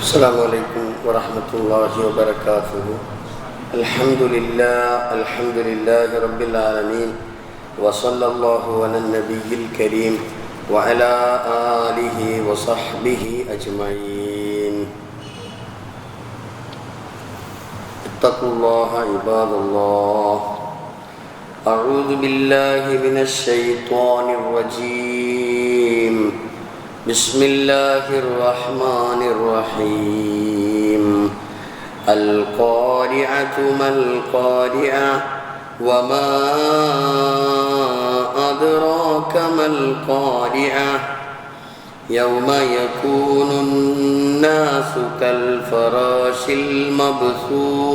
السلام عليكم ورحمة الله وبركاته. الحمد لله الحمد لله رب العالمين وصلى الله على النبي الكريم وعلى آله وصحبه أجمعين. اتقوا الله عباد الله. أعوذ بالله من الشيطان الرجيم. بسم الله الرحمن الرحيم القارعة ما القارعة وما أدراك ما القارعة يوم يكون الناس كالفراش المبثوث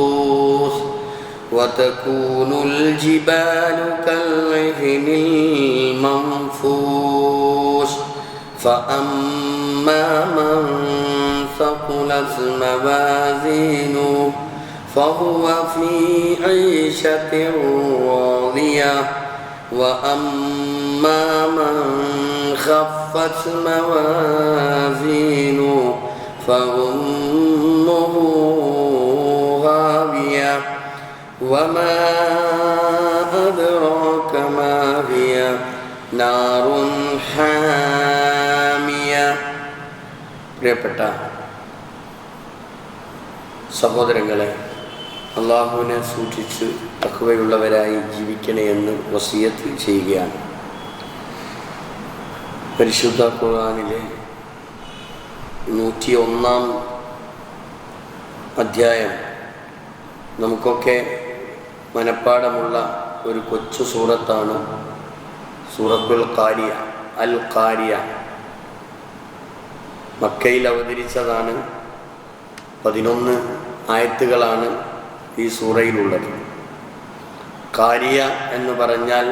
وتكون الجبال كالعهن المنفوش فأما من ثقلت موازينه فهو في عيشة راضية. وأما من خفت موازينه فأمه غاوية. وما أدراك ما هي نار حامية. പ്രിയപ്പെട്ട സഹോദരങ്ങളെ അള്ളാഹുവിനെ സൂക്ഷിച്ച് തക്കവയുള്ളവരായി ജീവിക്കണമെന്ന് വസീയത്ത് ചെയ്യുകയാണ്. പരിശുദ്ധ ഖുർആാനിലെ നൂറ്റി ഒന്നാം അധ്യായം നമുക്കൊക്കെ മനഃപ്പാടമുള്ള ഒരു കൊച്ചു സൂറത്താണ് സൂറത്തുൽ കാരിയ അൽ കാരിയ മക്കയിൽ അവതരിച്ചതാണ് പതിനൊന്ന് ആയത്തുകളാണ് ഈ സൂറയിലുള്ളത്. കാരിയ എന്ന് പറഞ്ഞാൽ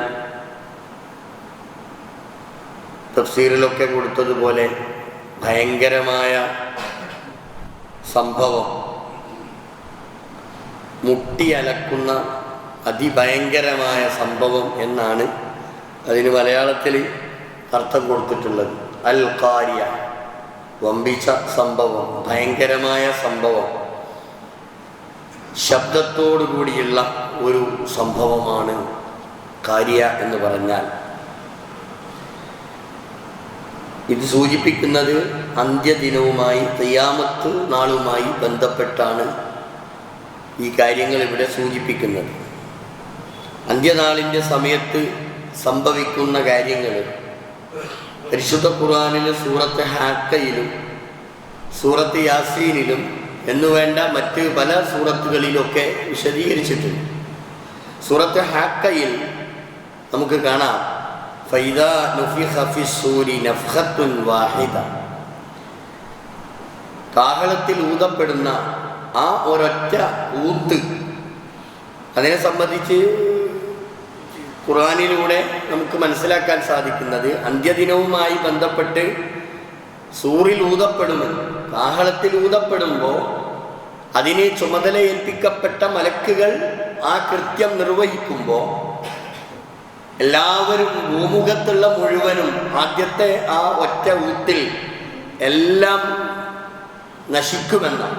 തഫ്സീറിലൊക്കെ കൊടുത്തതുപോലെ ഭയങ്കരമായ സംഭവം. മുട്ടി അലക്കുന്ന അതിഭയങ്കരമായ സംഭവം എന്നാണ് അതിന് മലയാളത്തിൽ അർത്ഥം കൊടുത്തിട്ടുള്ളത്. അൽ കാരിയ. വമ്പിച്ച സംഭവം ഭയങ്കരമായ സംഭവം. ശബ്ദത്തോടു കൂടിയുള്ള ഒരു സംഭവമാണ് കാര്യ എന്ന് പറഞ്ഞാൽ. ഇത് സൂചിപ്പിക്കുന്നത് അന്ത്യദിനവുമായി തെയ്യാമത്ത് നാളുമായി ബന്ധപ്പെട്ടാണ് ഈ കാര്യങ്ങൾ ഇവിടെ സൂചിപ്പിക്കുന്നത്. അന്ത്യനാളിന്റെ സമയത്ത് സംഭവിക്കുന്ന കാര്യങ്ങൾ പരിശുദ്ധ ഖുർആാനിലും സൂറത്ത് ഹാക്കയിലും സൂറത്ത് യാസീനിലും എന്നുവേണ്ട മറ്റ് പല സൂറത്തുകളിലൊക്കെ വിശദീകരിച്ചിട്ടുണ്ട്. സൂറത്ത് ഹാക്കയിൽ നമുക്ക് കാണാം. ഫൈദ സൂരി നഫ്ഹത്തുൻ വാഹിദ. കാഹളത്തിൽ ഊതപ്പെടുന്ന ആ ഒരൊറ്റ ഊത്ത് അതിനെ സംബന്ധിച്ച് ഖുറാനിലൂടെ നമുക്ക് മനസ്സിലാക്കാൻ സാധിക്കുന്നത് അന്ത്യദിനവുമായി ബന്ധപ്പെട്ട് സൂറിൽ ഊതപ്പെടുമെന്ന് കാഹളത്തിൽ ഊതപ്പെടുമ്പോൾ അതിനെ ചുമതല ഏൽപ്പിക്കപ്പെട്ട മലക്കുകൾ ആ കൃത്യം നിർവഹിക്കുമ്പോൾ എല്ലാവരും ഭൂമുഖത്തുള്ള മുഴുവനും ആദ്യത്തെ ആ ഒറ്റ ഊത്തിൽ എല്ലാം നശിക്കുമെന്നാണ്.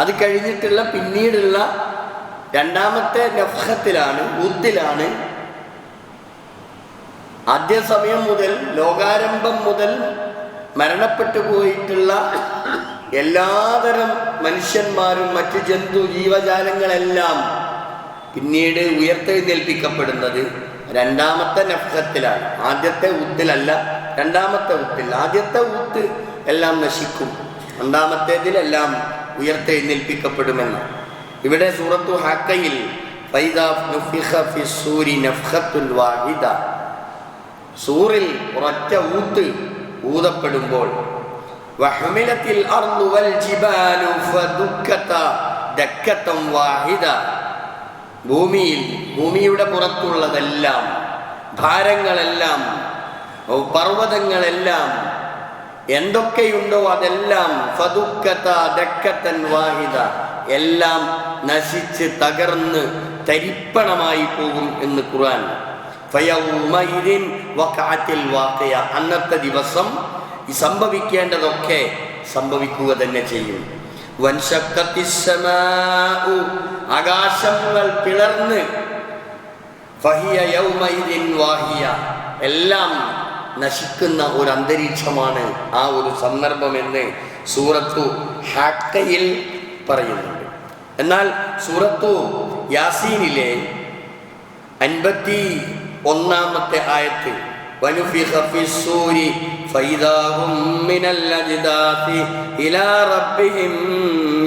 അത് കഴിഞ്ഞിട്ടുള്ള പിന്നീടുള്ള രണ്ടാമത്തെ നഫ്ഹത്തിലാണ് ഉദ്ദിലാണ്. ആദ്യ സമയം മുതൽ ലോകാരംഭം മുതൽ മരണപ്പെട്ടു പോയിട്ടുള്ള എല്ലാതരം മനുഷ്യന്മാരും മറ്റ് ജന്തു ജീവജാലങ്ങളെല്ലാം പിന്നീട് ഉയർത്തെഴുന്നേൽപ്പിക്കപ്പെടുന്നത് രണ്ടാമത്തെ നഫ്ഹത്തിലാണ് ആദ്യത്തെ ഉത്തിലല്ല രണ്ടാമത്തെ ഉത്തിൽ ആദ്യത്തെ ഉത്ത് എല്ലാം നശിക്കും. രണ്ടാമത്തേതിലെല്ലാം ഉയർത്തെഴുന്നേൽപ്പിക്കപ്പെടുമെന്ന്. ഇവിടെ സൂറത്തു ഹാക്കയിൽ സൂറിൽ ഒരൊറ്റ ഊത്ത് ഊതപ്പെടുമ്പോൾ ഭൂമിയിൽ ഭൂമിയുടെ പുറത്തുള്ളതെല്ലാം ഭാരങ്ങളെല്ലാം പർവതങ്ങളെല്ലാം എന്തൊക്കെയുണ്ടോ അതെല്ലാം ഫതുക്കത്ത ദക്കത്തൻ വാഹിദ. എല്ലാം നശിച്ച് തകർന്ന് തരിപ്പണമായി പോകും എന്ന് ഖുർആൻ. അന്നത്തെ ദിവസം സംഭവിക്കേണ്ടതൊക്കെ സംഭവിക്കുക തന്നെ ചെയ്യും. ആകാശങ്ങൾ പിളർന്ന്. വാഹിയ. എല്ലാം നശിക്കുന്ന ഒരു അന്തരീക്ഷമാണ് ആ ഒരു സന്ദർഭമെന്ന് സൂറത്തു ഹാക്കയിൽ പറയുന്നുണ്ട് എന്നാൽ സൂറത്തു യാസീനിലെ അൻപത്തി ഒന്നാമത്തെ ആയത്ത് ونفخ في الصور فإذا هم من الأجداث إلى ربهم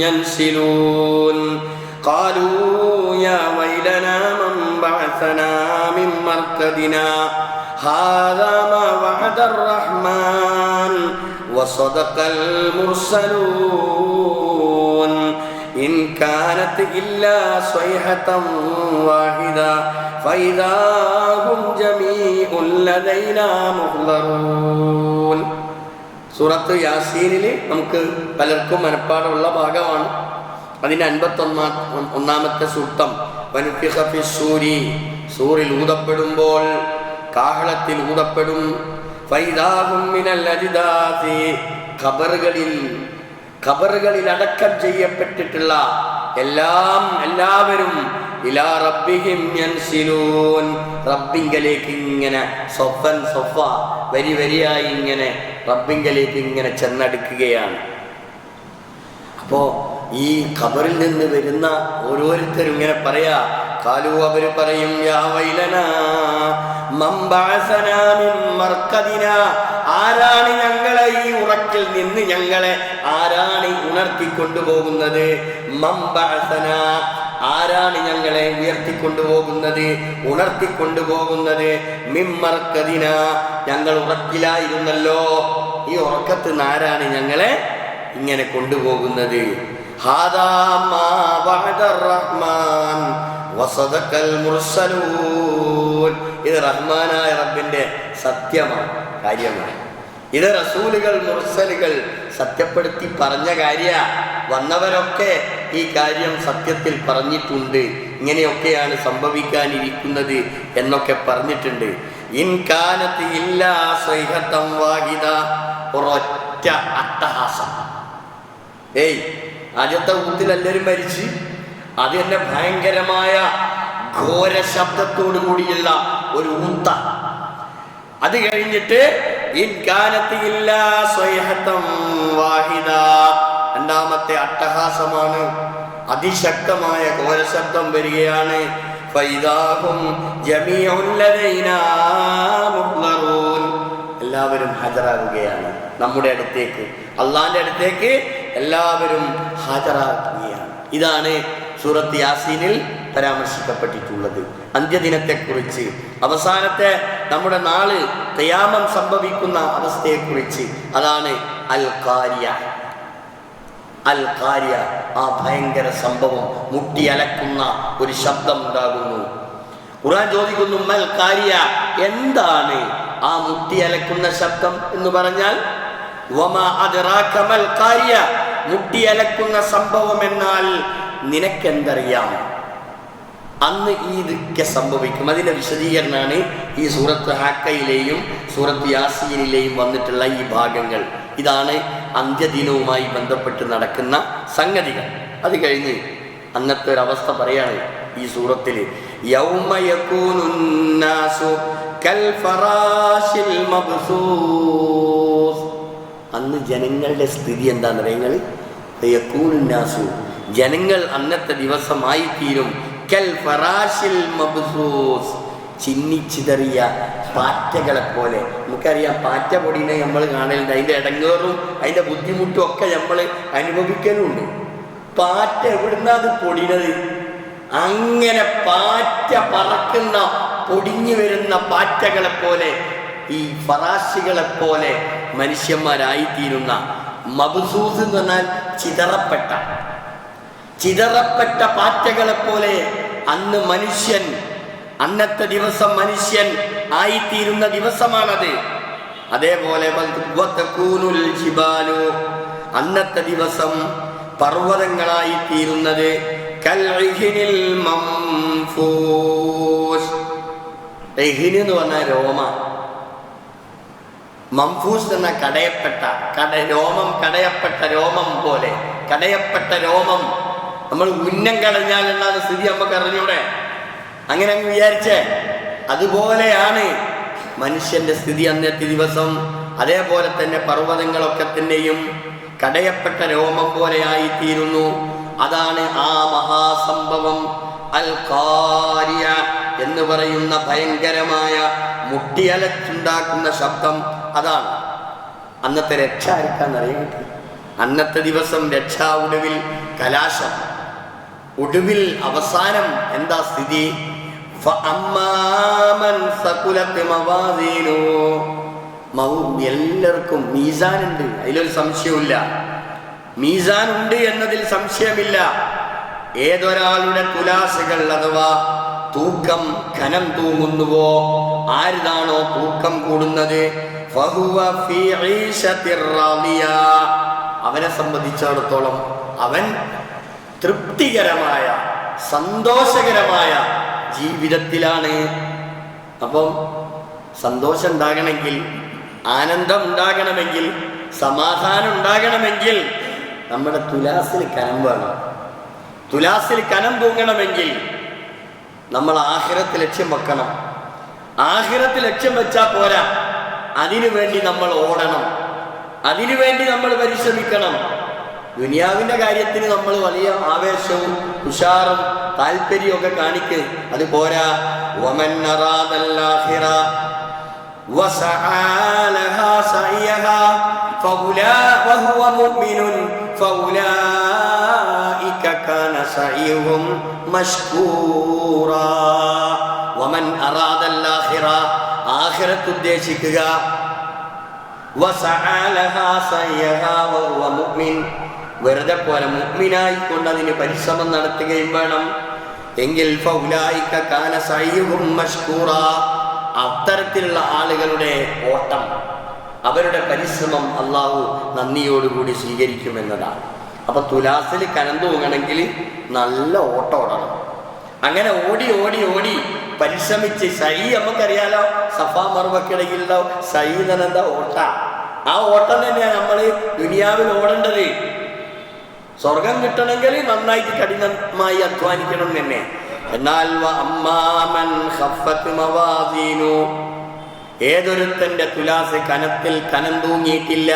ينسلون قالوا يا ويلنا من بعثنا من مركدنا هذا ما وعد الرحمن وصدق المرسلون إن كانت إلا صيحة واحدة فإذا هم جميع لدينا محضرون സൂറത്ത് യാസീനിൽ നമുക്ക് പലർക്കും മനപ്പാടുള്ള ഭാഗമാണ് അതിൻ്റെ അൻപത്തൊന്നാം ഒന്നാമത്തെ സൂക്തം വനുഫിഖ ഫി സൂരി സൂറിൽ ഊതപ്പെടുമ്പോൾ കാഹളത്തിൽ ഊതപ്പെടും ഫൈദാഹും മിനൽ അജിദാതി ഖബറുകളിൽ ഖബറുകളിൽ അടക്കം ചെയ്യപ്പെട്ടിട്ടുള്ള എല്ലാം എല്ലാവരും റബ്ബിങ്കലേക്ക് ഇങ്ങനെ സൊഫൻ സൊഫ വരി വരിയായി ഇങ്ങനെ റബ്ബിങ്കലേക്ക് ഇങ്ങനെ ചെന്നടുക്കുകയാണ്. അപ്പോ ഈ ഖബറിൽ നിന്ന് വരുന്ന ഓരോരുത്തരും ഇങ്ങനെ പറയാ കാലു അവർ പറയും യാ വൈലനാ ആരാണ് ഞങ്ങളെ ഈ ഉറക്കിൽ നിന്ന് ഞങ്ങളെ ആരാണ് ഉണർത്തിക്കൊണ്ടുപോകുന്നത്? മംബഅസന ആരാണ് ഞങ്ങളെ ഉയർത്തിക്കൊണ്ടുപോകുന്നത്? ഉണർത്തിക്കൊണ്ടുപോകുന്നത് മിമ്മർക്കതിന ഞങ്ങൾ ഉറക്കിലായിരുന്നല്ലോ. ഈ ഉറക്കത്ത് ആരാണ് ഞങ്ങളെ ഇങ്ങനെ കൊണ്ടുപോകുന്നത്. ഇത് റഹ്മാനായ റബ്ബിന്റെ സത്യമാണ് കാര്യമാണ്. ഇത് റസൂലുകൾ മുർസലുകൾ സത്യപ്പെടുത്തി പറഞ്ഞ കാര്യ. വന്നവരൊക്കെ ഈ കാര്യം സത്യത്തിൽ പറഞ്ഞിട്ടുണ്ട്. ഇങ്ങനെയൊക്കെയാണ് സംഭവിക്കാനിരിക്കുന്നത് എന്നൊക്കെ പറഞ്ഞിട്ടുണ്ട്. ഇൻകാനത്ത് ഇല്ലാ സ്വൈഹത്തം വാഹിത ഒരൊറ്റ അട്ടഹാസം. ഏയ് ആദ്യത്തെ ഊത്തിൽ എല്ലാവരും മരിച്ച്. അത് തന്നെ ഭയങ്കരമായ ഘോര ശബ്ദത്തോടു കൂടിയുള്ള ഒരു ഊത്ത അത് കഴിഞ്ഞിട്ട് രണ്ടാമത്തെ അട്ടഹാസമാണ്. അതിശക്തമായ ഘോരശബ്ദം വരികയാണ്. എല്ലാവരും ഹാജരാകുകയാണ് നമ്മുടെ അടുത്തേക്ക്. അള്ളാന്റെ അടുത്തേക്ക് എല്ലാവരും ഹാജരാക്കുകയാണ് ഇതാണ് സൂറത്ത് യാസീനിൽ പരാമർശിക്കപ്പെട്ടിട്ടുള്ളത്. അന്ത്യദിനത്തെക്കുറിച്ച് അവസാനത്തെ നമ്മുടെ നാൾ തയാമം സംഭവിക്കുന്ന അവസ്ഥയെക്കുറിച്ച് അതാണ് അൽ കാര്യ അൽ കാര്യ ആ ഭയങ്കര സംഭവം മുട്ടിയലക്കുന്ന ഒരു ശബ്ദം ഉണ്ടാകുന്നു. ഖുർആൻ ചോദിക്കുന്നു മൽ കാര്യ എന്താണ് ആ മുട്ടിയലക്കുന്ന ശബ്ദം എന്ന് പറഞ്ഞാൽ വമാ അദ്റാക മൽ കാര്യ മുട്ടിയലക്കുന്ന സംഭവം എന്നാൽ നിനക്കെന്തറിയാം? അന്ന് ഈ ഇതൊക്കെ സംഭവിക്കും. അതിന്റെ വിശദീകരണമാണ് ഈ സൂറത്ത് ഹാക്കയിലെയും സൂറത്ത് യാസീനിലെയും വന്നിട്ടുള്ള ഈ ഭാഗങ്ങൾ. ഇതാണ് അന്ത്യദിനവുമായി ബന്ധപ്പെട്ട് നടക്കുന്ന സംഗതികൾ. അത് കഴിഞ്ഞ് അന്നത്തെ ഒരു അവസ്ഥ പറയാണ് ഈ സൂറത്തിൽ അന്ന് ജനങ്ങളുടെ സ്ഥിതി എന്താണെന്ന് നിങ്ങൾ യക്കൂനുന്നാസു ജനങ്ങൾ അന്നത്തെ ദിവസമായി തീരും. കൽ ഫറാശിൽ മബ്സൂസ്. ചിന്നിച്ചിതറിയ പാറ്റകളെ പോലെ. നമുക്കറിയാം പാറ്റ പൊടിനെ നമ്മൾ കാണലുണ്ട്. അതിന്റെ ഇടങ്ങേറും അതിന്റെ ബുദ്ധിമുട്ടും ഒക്കെ നമ്മൾ അനുഭവിക്കലുണ്ട്. പാറ്റ എവിടുന്നാ അത് പൊടിനത് അങ്ങനെ പാറ്റ പറക്കുന്ന പൊടിഞ്ഞു വരുന്ന പാറ്റകളെ പോലെ ഈ ഫറാശികളെ പോലെ മനുഷ്യന്മാരായിത്തീരുന്ന മബസൂസ് എന്ന് പറഞ്ഞാൽ ചിതറപ്പെട്ട. ചിതറപ്പെട്ട പാറ്റകളെ പോലെ അന്ന് മനുഷ്യൻ അന്നത്തെ ദിവസം മനുഷ്യൻ ആയിത്തീരുന്ന ദിവസമാണത്. അതേപോലെ അന്നത്തെ ദിവസം പർവതങ്ങളായി തീരുന്നത് എന്ന് പറഞ്ഞ രോമ. മംഫൂസ് എന്ന കടയപ്പെട്ട കട രോമം കടയപ്പെട്ട രോമം പോലെ കടയപ്പെട്ട രോമം. നമ്മൾ ഉന്നം കടഞ്ഞാൽ എന്നാണ് സ്ഥിതി നമുക്ക് അറിഞ്ഞൂടെ? അങ്ങനെ അങ്ങ് വിചാരിച്ചേ. അതുപോലെയാണ് മനുഷ്യന്റെ സ്ഥിതി അന്നത്തെ ദിവസം. അതേപോലെ തന്നെ പർവതങ്ങളൊക്കെ തന്നെയും കടയപ്പെട്ട രോമം പോലെയായി തീരുന്നു അതാണ് ആ മഹാസംഭവം. അൽ കാര്യ എന്ന് പറയുന്ന ഭയങ്കരമായ മുട്ടിയലച്ചുണ്ടാക്കുന്ന ശബ്ദം. അതാണ്. അന്നത്തെ രക്ഷ ആർക്കാന്നറിയാൻ കിട്ടി അന്നത്തെ ദിവസം രക്ഷ ഒടുവിൽ കലാശം. ഒടുവിൽ അവസാനം എന്താ സ്ഥിതി? എല്ലാവർക്കും മീസാനുണ്ട്. അതിലൊരു സംശയമില്ല മീസാൻ ഉണ്ട് എന്നതിൽ സംശയമില്ല. ഏതൊരാളുടെ തുലാശകൾ അഥവാ തൂക്കം കനം തൂങ്ങുന്നുവോ? ആരുതാണോ തൂക്കം കൂടുന്നത്? അവനെ സംബന്ധിച്ചിടത്തോളം അവൻ തൃപ്തികരമായ സന്തോഷകരമായ ജീവിതത്തിലാണ്. അപ്പം സന്തോഷം ഉണ്ടാകണമെങ്കിൽ ആനന്ദം ഉണ്ടാകണമെങ്കിൽ സമാധാനം ഉണ്ടാകണമെങ്കിൽ നമ്മുടെ തുലാസിൽ കനം വേണം. തുലാസിൽ കനം തൂങ്ങണമെങ്കിൽ നമ്മൾ ആഹിറത്ത് ലക്ഷ്യം വെക്കണം. ആഹിറത്ത് ലക്ഷ്യം വെച്ചാൽ പോരാ. അതിനു വേണ്ടി നമ്മൾ ഓടണം അതിനു വേണ്ടി നമ്മൾ പരിശ്രമിക്കണം ദുനിയാവിന്റെ കാര്യത്തിന് നമ്മൾ വലിയ ആവേശവും ഉഷാറും താല്പര്യവും ഒക്കെ കാണിക്ക് അത് പോരാ വമൻ അറാദൽ ആഖിറ وسعى لها سعيها فأولا- وهو مؤمن فأولئك كان سعيهم مشكورا ومن أراد الآخرة ആഖിറത്ത് ഉദ്ദേശിക്കുക വെറുതെ പോലെ മുഗ്മിനായിക്കൊണ്ട് അതിന് പരിശ്രമം നടത്തുകയും വേണം. എങ്കിൽ അത്തരത്തിലുള്ള ആളുകളുടെ ഓട്ടം അവരുടെ പരിശ്രമം അള്ളാഹു നന്ദിയോടുകൂടി സ്വീകരിക്കുമെന്നതാണ്. അപ്പൊ തുലാസിൽ കനം തൂങ്ങണമെങ്കിൽ നല്ല ഓട്ടം ഓടണം. അങ്ങനെ ഓടി ഓടി ഓടി പരിശ്രമിച്ച് സൈ നമുക്കറിയാലോ സഫാ മറുവക്കിടയിലുള്ള സൈ എന്താ? ഓട്ട. ആ ഓട്ടം തന്നെയാണ് നമ്മൾ ദുനിയാവിൽ ഓടേണ്ടത്. സ്വർഗം കിട്ടണമെങ്കിൽ നന്നായിട്ട് കഠിനമായി അധ്വാനിക്കണം തന്നെ. എന്നാൽ ഏതൊരുത്തന്റെ തുലാസ് കനത്തിൽ കനം തൂങ്ങിയിട്ടില്ല.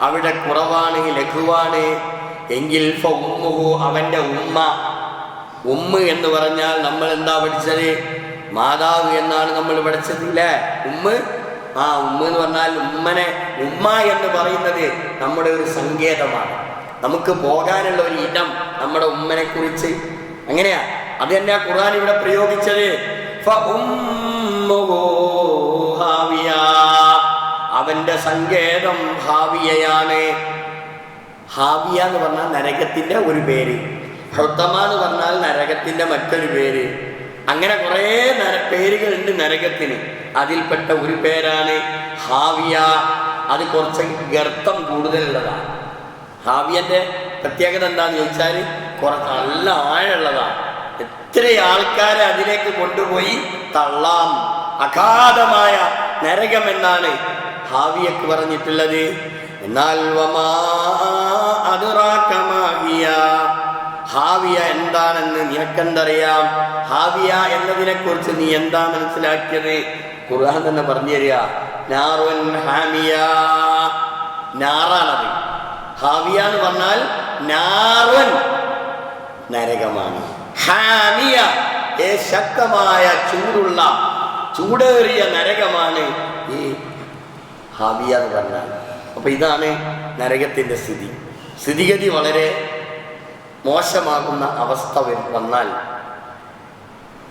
അവിടെ കുറവാണ് ലഘുവാണ്. എങ്കിൽ അവന്റെ ഉമ്മ. ഉമ്മ എന്ന് പറഞ്ഞാൽ നമ്മൾ എന്താ പഠിച്ചത്? മാതാവ് എന്നാണ് നമ്മൾ പഠിച്ചതില്ലേ? ഉമ്മ? ആ ഉമ്മ എന്ന് പറഞ്ഞാൽ ഉമ്മനെ ഉമ്മ എന്ന് പറയുന്നത് നമ്മുടെ ഒരു സങ്കേതമാണ്. നമുക്ക് പോകാനുള്ള ഒരു ഇടം നമ്മുടെ ഉമ്മനെ കുറിച്ച്. അങ്ങനെയാ. അത് തന്നെയാ ഖുർആൻ ഇവിടെ പ്രയോഗിച്ചത്. അവന്റെ സങ്കേതം ഹാവിയയാണ്. ഹാവിയ എന്ന് പറഞ്ഞാൽ നരകത്തിന്റെ ഒരു പേര്. ഹൃത്തമ എന്ന് പറഞ്ഞാൽ നരകത്തിന്റെ മറ്റൊരു പേര്. അങ്ങനെ കുറേ നര പേരുകളുണ്ട് നരകത്തിന്. അതിൽപ്പെട്ട ഒരു പേരാണ് ഹാവിയ. അത് കുറച്ച് ഗർത്തം കൂടുതലുള്ളതാണ്. ഹാവിയന്റെ പ്രത്യേകത എന്താന്ന് ചോദിച്ചാൽ കുറച്ച് നല്ല ആഴമുള്ളതാണ്. എത്ര ആൾക്കാരെ അതിലേക്ക് കൊണ്ടുപോയി തള്ളാം. അഗാധമായ നരകം എന്നാണ് ഹാവിയക്ക് പറഞ്ഞിട്ടുള്ളത്. എന്നാൽ വമാ അതുറാക്കമാകിയ. ഹാവിയ എന്താണെന്ന് നിനക്കെന്തറിയാം? ഹാവിയ എന്നതിനെ കുറിച്ച് നീ എന്താ മനസ്സിലാക്കിയത്? ഖുർആൻ തന്നെ പറഞ്ഞു തരിക. ഹാമിയ. ഹാവിയ എന്ന് പറഞ്ഞാൽ നാറുൻ നരകമാണ്. ഹാമിയ ഏ ശക്തമായ ചൂടുള്ള ചൂടേറിയ നരകമാണ് ഈ ഹാവിയ എന്ന് പറഞ്ഞാൽ. അപ്പൊ ഇതാണ് നരകത്തിന്റെ സ്ഥിതി. സ്ഥിതിഗതി വളരെ മോശമാകുന്ന അവസ്ഥ വന്നാൽ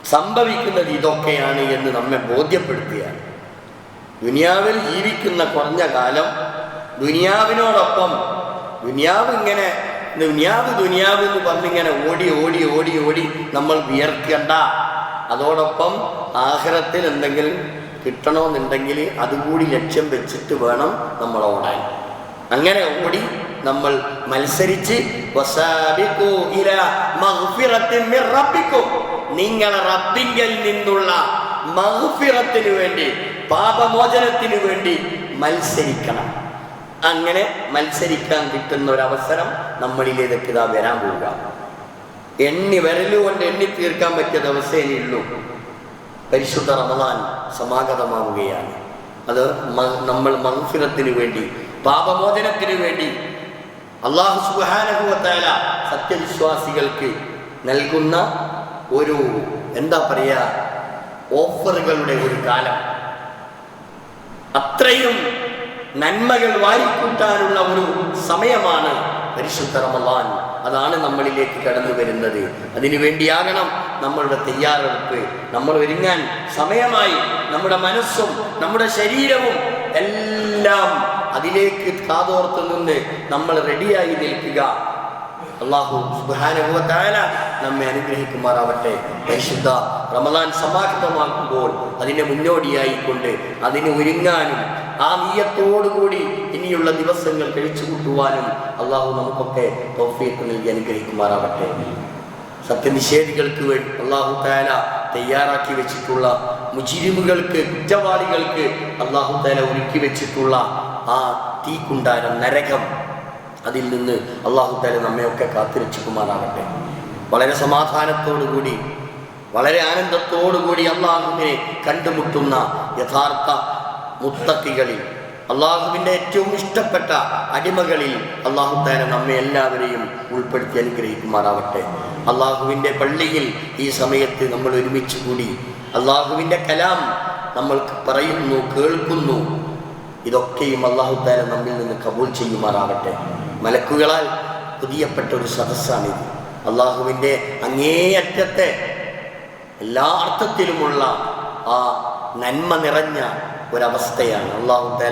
സംഭവിക്കുന്നത് ഇതൊക്കെയാണ് എന്ന് നമ്മെ ബോധ്യപ്പെടുത്തുകയാണ് ദുനിയാവിൽ ജീവിക്കുന്ന കുറഞ്ഞ കാലം ദുനിയാവിനോടൊപ്പം ദുനിയാവ് ഇങ്ങനെ ദുനിയാവ് ദുനിയാവ് എന്ന് പറഞ്ഞിങ്ങനെ ഓടി ഓടി ഓടി ഓടി നമ്മൾ വിയർക്കണ്ട. അതോടൊപ്പം ആഹ്റത്തിൽ എന്തെങ്കിലും കിട്ടണമെന്നുണ്ടെങ്കിൽ അതുകൂടി ലക്ഷ്യം വെച്ചിട്ട് വേണം നമ്മൾ ഓടാൻ. അങ്ങനെ ഓടി നമ്മൾ മത്സരിച്ച് നിങ്ങളെ റബ്ബിങ്കൽ നിന്നുള്ള മഹുഫിറത്തിന് വേണ്ടി പാപമോചനത്തിന് വേണ്ടി മത്സരിക്കണം. അങ്ങനെ മത്സരിക്കാൻ കിട്ടുന്ന ഒരു അവസരം നമ്മളിലേക്ക് ഇതാ വരാൻ പോവുക. എണ്ണി വരലുകൊണ്ട് എണ്ണി തീർക്കാൻ പറ്റിയ ദിവസമേ ഉള്ളൂ. പരിശുദ്ധ റമദാൻ സമാഗതമാവുകയാണ്. അത് നമ്മൾ മഹുഫിറത്തിന് വേണ്ടി പാപമോചനത്തിന് വേണ്ടി അള്ളാഹു സുബാനഹുവത്തായ സത്യവിശ്വാസികൾക്ക് നൽകുന്ന ഒരു എന്താ പറയുക ഓഫറുകളുടെ ഒരു കാലം. അത്രയും നന്മകൾ വാരിക്കൂട്ടാനുള്ള ഒരു സമയമാണ് പരിശുദ്ധ റമദാൻ. അതാണ് നമ്മളിലേക്ക് കടന്നു വരുന്നത്. അതിനു വേണ്ടിയാകണം നമ്മളുടെ തയ്യാറെടുപ്പ്. നമ്മൾ ഒരുങ്ങാൻ സമയമായി നമ്മുടെ മനസ്സും നമ്മുടെ ശരീരവും എല്ലാം അതിലേക്ക് കാതോർത്ത് നിന്ന് നമ്മൾ റെഡിയായി നിൽക്കുക. അള്ളാഹു തആല നമ്മെ അനുഗ്രഹിക്കുമാറാവട്ടെ. പരിശുദ്ധ റമദാൻ സമാഹിതമാക്കുമ്പോൾ അതിനെ മുന്നോടിയായിക്കൊണ്ട് അതിന് ഒരുങ്ങാനും ആ നീയത്തോടുകൂടി ഇനിയുള്ള ദിവസങ്ങൾ കഴിച്ചു കൂട്ടുവാനും അള്ളാഹു നമുക്കൊക്കെ തൗഫീഖ് നൽകി അനുഗ്രഹിക്കുമാറാവട്ടെ. സത്യനിഷേധികൾക്ക് വേണ്ടി അള്ളാഹു താല തയ്യാറാക്കി വെച്ചിട്ടുള്ള മുജിരിമുകൾക്ക് കുറ്റവാളികൾക്ക് അള്ളാഹു താല ഒരുക്കി വെച്ചിട്ടുള്ള ആ തീക്കുണ്ടാരം നരകം അതിൽ നിന്ന് അള്ളാഹു താല നമ്മയൊക്കെ കാത്തിരക്ഷിക്കുമാറാകട്ടെ. വളരെ സമാധാനത്തോടുകൂടി വളരെ ആനന്ദത്തോടുകൂടി അള്ളാഹുവിനെ കണ്ടുമുട്ടുന്ന യഥാർത്ഥ മുത്തക്കികളിൽ അള്ളാഹുവിന്റെ ഏറ്റവും ഇഷ്ടപ്പെട്ട അടിമകളിൽ അള്ളാഹു താല നമ്മെ എല്ലാവരെയും ഉൾപ്പെടുത്തി അനുഗ്രഹിക്കുമാറാവട്ടെ. അള്ളാഹുവിന്റെ പള്ളിയിൽ ഈ സമയത്ത് നമ്മൾ ഒരുമിച്ച് കൂടി അള്ളാഹുവിന്റെ കലാം നമ്മൾ പറയുന്നു കേൾക്കുന്നു ഇതൊക്കെയും അള്ളാഹുത്താല നമ്മിൽ നിന്ന് കബൂൽ ചെയ്യുമാറാവട്ടെ മലക്കുകളാൽ പുതിയപ്പെട്ട ഒരു സദസ്സാണിത്. അള്ളാഹുവിന്റെ അങ്ങേയറ്റത്തെ എല്ലാ അർത്ഥത്തിലുമുള്ള ആ നന്മ നിറഞ്ഞ ഒരവസ്ഥയാണ്. അള്ളാഹു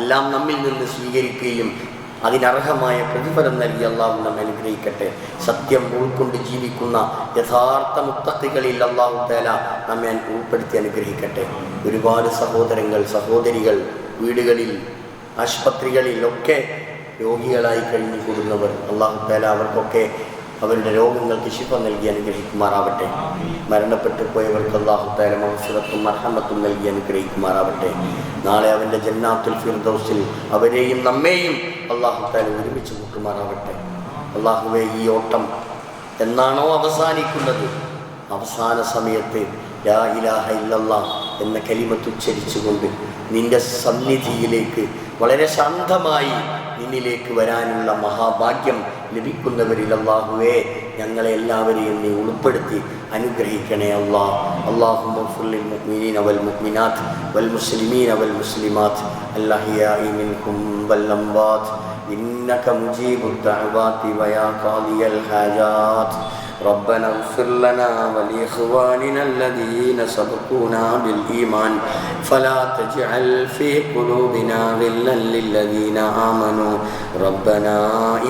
എല്ലാം നമ്മിൽ നിന്ന് സ്വീകരിക്കുകയും അതിനർഹമായ പ്രതിഫലം നൽകി അള്ളാഹു നമ്മെ അനുഗ്രഹിക്കട്ടെ. സത്യം ഉൾക്കൊണ്ട് ജീവിക്കുന്ന യഥാർത്ഥ മുത്തത്തികളിൽ അള്ളാഹു തേല നമ്മെ ഉൾപ്പെടുത്തി അനുഗ്രഹിക്കട്ടെ. ഒരുപാട് സഹോദരങ്ങൾ സഹോദരികൾ വീടുകളിൽ ആശുപത്രികളിലൊക്കെ രോഗികളായി കഴിഞ്ഞു കൂടുന്നവർ അള്ളാഹു താല അവർക്കൊക്കെ അവരുടെ രോഗങ്ങൾക്ക് ശിഫ നൽകി അനുഗ്രഹിക്കുമാറാവട്ടെ. മരണപ്പെട്ടു പോയവർക്ക് അള്ളാഹു താല മഹസുരത്തും മർഹമത്തും നൽകി അനുഗ്രഹിക്കുമാറാവട്ടെ. നാളെ അവന്റെ ജന്നാത്തുൽ ഫിർദൗസിൽ അവരെയും നമ്മെയും അള്ളാഹു താല ഒരുമിച്ച് കൂട്ടുമാറാവട്ടെ. അള്ളാഹുവെ ഈ ഓട്ടം എന്നാണോ അവസാനിക്കുന്നത്? അവസാന സമയത്ത് ലാ ഇലാഹ ഇല്ലല്ലാ എന്ന കലിമത്ത് ഉച്ചരിച്ചുകൊണ്ട് നിന്റെ സന്നിധിയിലേക്ക് വളരെ ശാന്തമായി നിന്നിലേക്ക് വരാനുള്ള മഹാഭാഗ്യം ലഭിക്കുന്നവരിൽ അള്ളാഹുവേ ഞങ്ങളെ എല്ലാവരെയും നീ ഉൾപ്പെടുത്തി അനുഗ്രഹിക്കണേ അള്ളാ അള്ളാഹു المؤمنين والمؤمنات والمسلمين والمسلمات الأحياء منكم والأموات إنك مجيب الدعوات ويا قاضي الحاجات ربنا اغفر لنا ولإخواننا الذين سبقونا بالإيمان. فلا تجعل في قلوبنا غلا للذين آمنوا. ربنا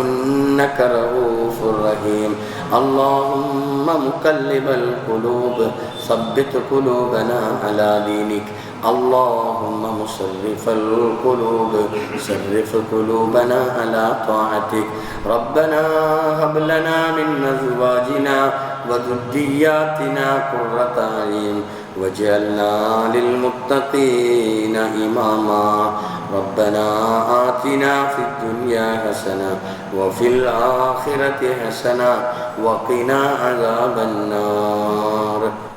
إنك رؤوف رحيم. اللهم مقلب القلوب ثبت قلوبنا على دينك. اللهم مصرف القلوب صرف قلوبنا على طاعتك. ربنا هب لنا من أزواجنا وذرياتنا قرة أعين واجعلنا للمتقين إماما. ربنا آتنا في الدنيا حسنة وفي الآخرة حسنة وقنا عذاب النار.